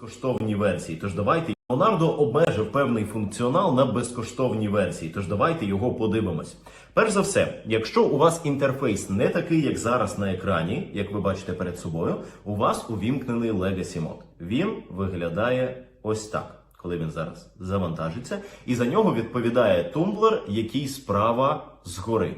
безкоштовній версії. Тож давайте Леонардо обмежив певний функціонал на безкоштовній версії. Тож давайте його подивимось. Перш за все, якщо у вас інтерфейс не такий, як зараз на екрані, як ви бачите перед собою, у вас увімкнений Legacy Mode. Він виглядає ось так. Коли він зараз завантажиться, і за нього відповідає тумблер, який справа згори.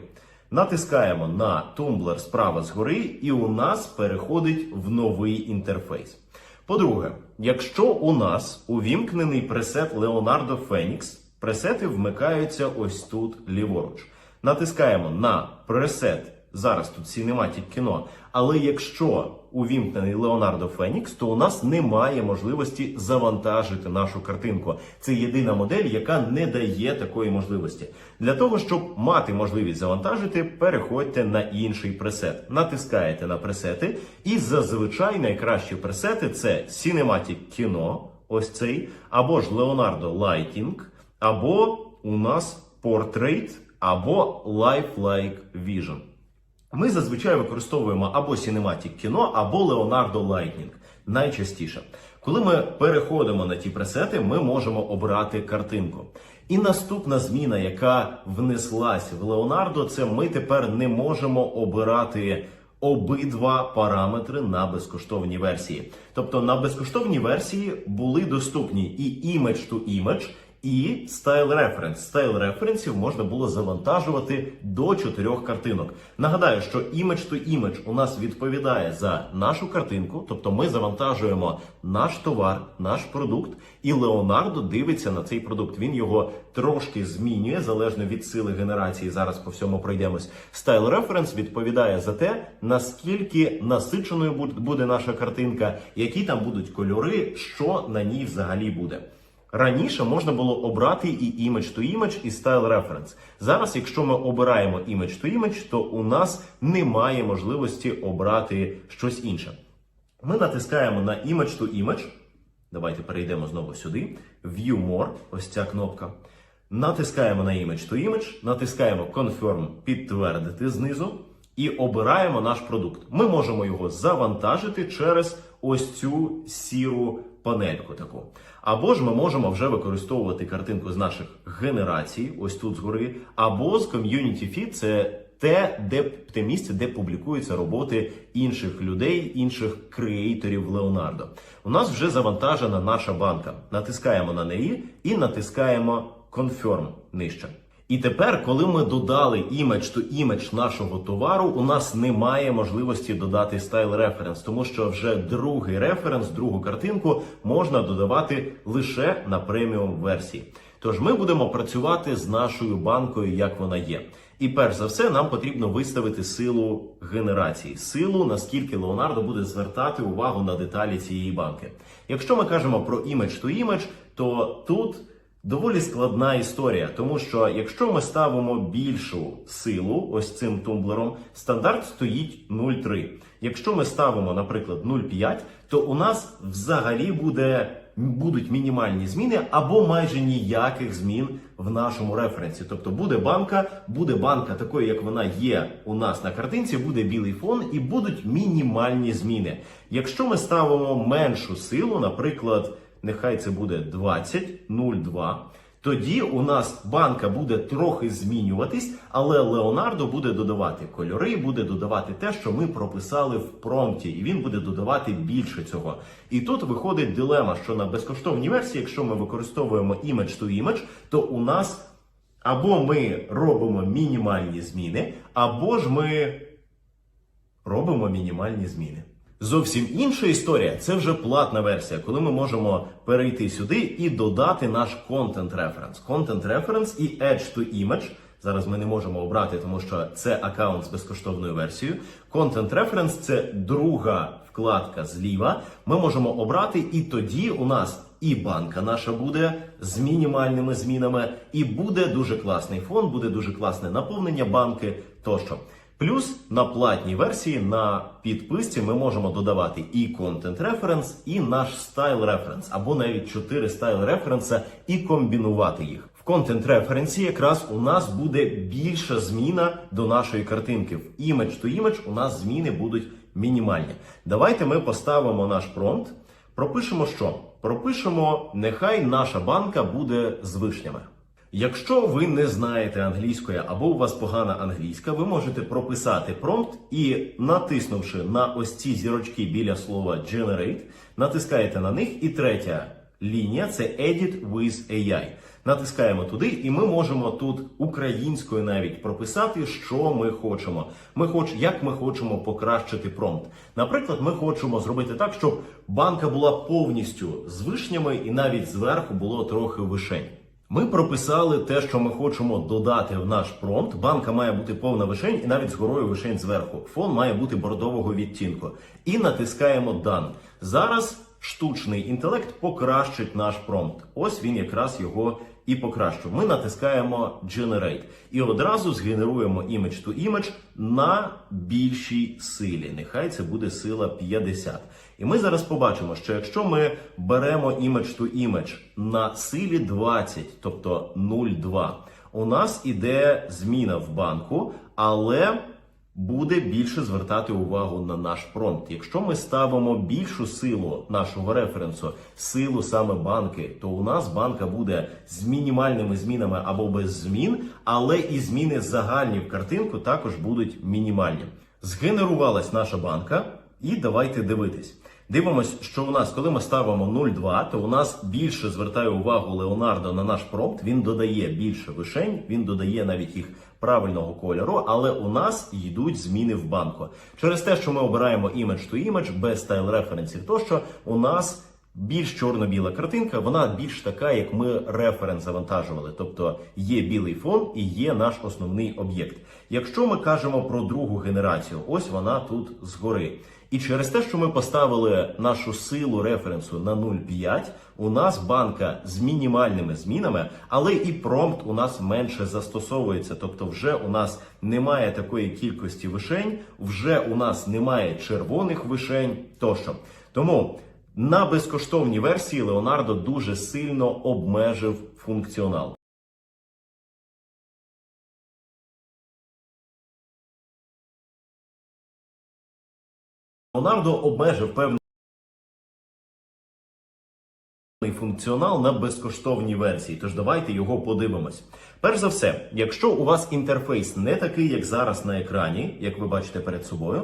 Натискаємо на тумблер справа згори, і у нас переходить в новий інтерфейс. По-друге, якщо у нас увімкнений пресет Leonardo Phoenix, пресети вмикаються ось тут ліворуч. Натискаємо на пресет. Зараз тут Cinematic кіно. Але якщо увімкнений Leonardo Phoenix, то у нас немає можливості завантажити нашу картинку. Це єдина модель, яка не дає такої можливості. Для того, щоб мати можливість завантажити, переходьте на інший пресет. Натискаєте на пресети, і зазвичай найкращі пресети це Cinematic кіно, ось цей, або ж Leonardo Lighting, або у нас Portrait, або Lifelike Vision. Ми зазвичай використовуємо або Cinematic кіно, або Leonardo Lightning. Найчастіше. Коли ми переходимо на ті пресети, ми можемо обрати картинку. І наступна зміна, яка внеслась в Leonardo, це ми тепер не можемо обирати обидва параметри на безкоштовній версії. Тобто на безкоштовній версії були доступні і image to image, і Style Reference. Style референсів можна було завантажувати до чотирьох картинок. Нагадаю, що Image to Image у нас відповідає за нашу картинку, тобто ми завантажуємо наш товар, наш продукт, і Leonardo дивиться на цей продукт. Він його трошки змінює залежно від сили генерації. Зараз по всьому пройдемось. Style Reference відповідає за те, наскільки насиченою буд- буде наша картинка, які там будуть кольори, що на ній взагалі буде. Раніше можна було обрати і image to image, і style reference. Зараз, якщо ми обираємо image to image, то у нас немає можливості обрати щось інше. Ми натискаємо на image to image. Давайте перейдемо знову сюди. View more, ось ця кнопка. Натискаємо на image to image, натискаємо Confirm підтвердити знизу і обираємо наш продукт. Ми можемо його завантажити через ось цю сіру панельку таку. Або ж ми можемо вже використовувати картинку з наших генерацій, ось тут згори, або з Community Feed, це те, де те місце, де публікуються роботи інших людей, інших креаторів Leonardo. У нас вже завантажена наша банка. Натискаємо на неї і натискаємо Confirm нижче. І тепер, коли ми додали імідж to імідж нашого товару, у нас немає можливості додати стайл референс, тому що вже другий референс, другу картинку можна додавати лише на преміум версії. Тож ми будемо працювати з нашою банкою, як вона є. І перш за все, нам потрібно виставити силу генерації, силу, наскільки Leonardo буде звертати увагу на деталі цієї банки. Якщо ми кажемо про імідж to імідж, то тут. Доволі складна історія, тому що якщо ми ставимо більшу силу ось цим тумблером, стандарт стоїть 0,3. Якщо ми ставимо, наприклад, 0,5, то у нас взагалі буде, будуть мінімальні зміни або майже ніяких змін в нашому референсі. Тобто буде банка, буде банка такою, як вона є у нас на картинці, буде білий фон і будуть мінімальні зміни. Якщо ми ставимо меншу силу, наприклад нехай це буде 20.02. Тоді у нас банка буде трохи змінюватись, але Леонардо буде додавати кольори, буде додавати те, що ми прописали в промпті, і він буде додавати більше цього. І тут виходить дилема, що на безкоштовній версії, якщо ми використовуємо image to image, то у нас або ми робимо мінімальні зміни, або ж ми робимо мінімальні зміни. Зовсім інша історія це вже платна версія, коли ми можемо перейти сюди і додати наш content reference. Content reference і Edge to Image. Зараз ми не можемо обрати, тому що це аккаунт з безкоштовною версією. Content Reference – це друга вкладка зліва. Ми можемо обрати, і тоді у нас і банка наша буде з мінімальними змінами, і буде дуже класний фон, буде дуже класне наповнення банки тощо. Плюс на платній версії на підписці ми можемо додавати і Content Reference, і наш Style Reference, або навіть 4 Style Reference і комбінувати їх. В Content Reference якраз у нас буде більша зміна до нашої картинки. В Image to Image у нас зміни будуть мінімальні. Давайте ми поставимо наш промпт. Пропишемо що? Пропишемо, нехай наша банка буде з вишнями. Якщо ви не знаєте англійської або у вас погана англійська, ви можете прописати промпт і, натиснувши на ось ці зірочки біля слова generate, натискаєте на них. І третя лінія це Edit with AI. Натискаємо туди, і ми можемо тут українською навіть прописати, що ми хочемо. Ми хоч як ми хочемо покращити промпт. Наприклад, ми хочемо зробити так, щоб банка була повністю з вишнями, і навіть зверху було трохи вишень. Ми прописали те, що ми хочемо додати в наш промпт. Банка має бути повна вишень і навіть з горою вишень зверху. Фон має бути бордового відтінку. І натискаємо Done. Зараз штучний інтелект покращить наш промпт. Ось він якраз його і покращив. Ми натискаємо Generate і одразу згенеруємо image to image на більшій силі. Нехай це буде сила 50. І ми зараз побачимо, що якщо ми беремо image to image на силі 20, тобто 0,2, у нас іде зміна в банку, але буде більше звертати увагу на наш промпт. Якщо ми ставимо більшу силу нашого референсу, силу саме банки, то у нас банка буде з мінімальними змінами або без змін, але і зміни загальні в картинку також будуть мінімальні. Згенерувалась наша банка, і давайте дивитись. Дивимось, що у нас, коли ми ставимо 0,2, то у нас більше звертає увагу Леонардо на наш промпт. Він додає більше вишень, він додає навіть їх правильного кольору, але у нас йдуть зміни в банку. Через те, що ми обираємо image to image без стайл референсів, тощо у нас більш чорно-біла картинка, вона більш така, як ми референс завантажували. Тобто є білий фон і є наш основний об'єкт. Якщо ми кажемо про другу генерацію, ось вона тут згори. І через те, що ми поставили нашу силу референсу на 0,5, у нас банка з мінімальними змінами, але і промпт у нас менше застосовується. Тобто, вже у нас немає такої кількості вишень, вже у нас немає червоних вишень тощо. Тому на безкоштовній версії Леонардо дуже сильно обмежив функціонал. Леонардо обмежив певний функціонал на безкоштовній версії. Тож давайте його подивимось. Перш за все, якщо у вас інтерфейс не такий, як зараз на екрані, як ви бачите перед собою,